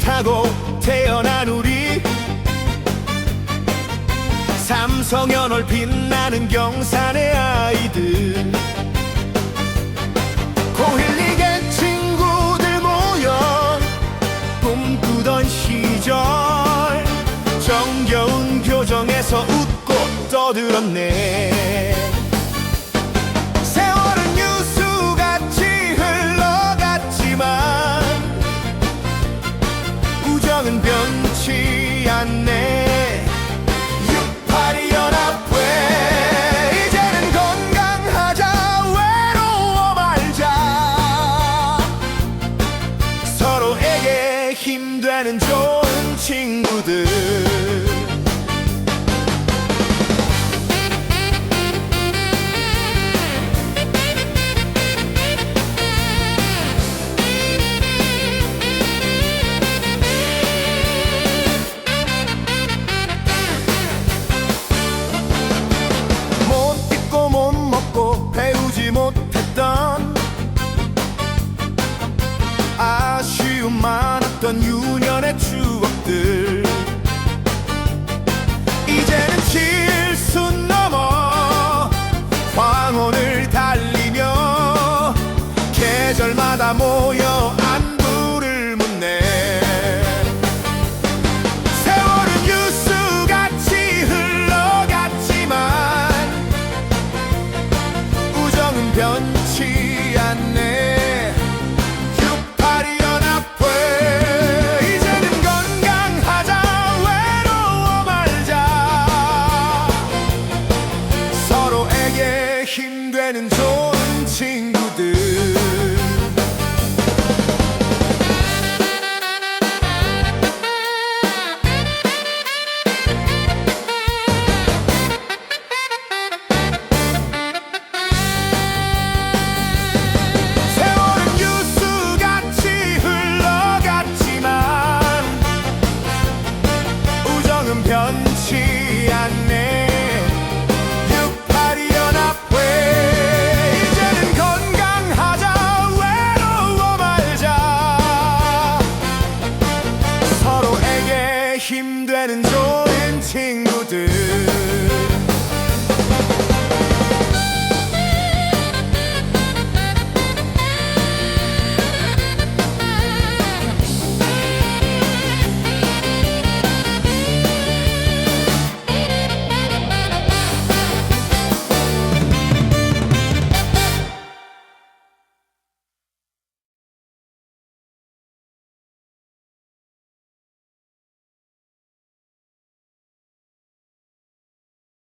타고 태어난 우리. 삼성연월 빛나는 경산의 아이들. 고일리게 친구들 모여 꿈꾸던 시절 정겨운 교정에서 웃고 떠들었네 우정은 변치 않네. 682 연합회 이제는 건강하자. 외로워 말자. 서로에게 힘되는 좋은 친구들 아쉬움 많았던 유년의 추억들. 이제는 칠순 넘어 황혼을 달리며 계절마다 모여 안부를 묻네. 세월은 유수같이 흘러갔지만 우정은 변치 않네 되는 좋은 친구